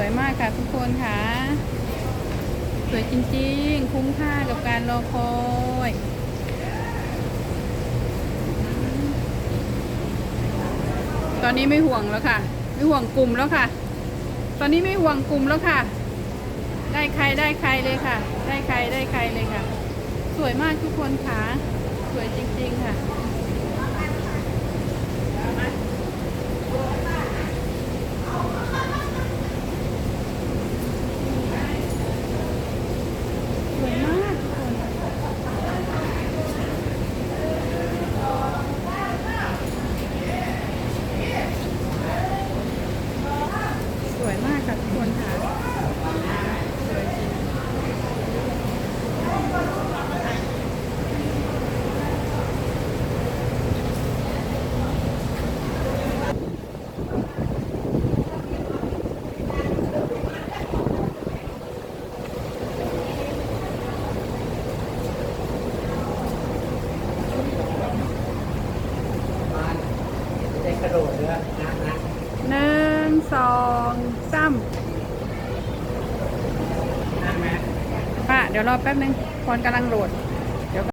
วยมากค่ะทุกคนค่ะ สวยจริงๆ คุ้มค่ากับการรอคอยตอนนี้ไม่ห่วงแล้วค่ะ ไม่ห่วงกลุ่มแล้วค่ะ ตอนนี้ไม่ห่วงกลุ่มแล้วค่ะ ได้ใครได้ใครเลยค่ะ ได้ใครได้ใครเลยค่ะ สวยมากทุกคนค่ะ สวยจริง ๆ ค่ะ สวยมากทุกคนสวยมากค่ะทุกคนค่ะ สวยจริง ได้ก ระโดดเรือนะนะหนึ่งสองสามนะแม่ป้าเดี๋ยวรอแป๊บนึงคนกำลังโหลด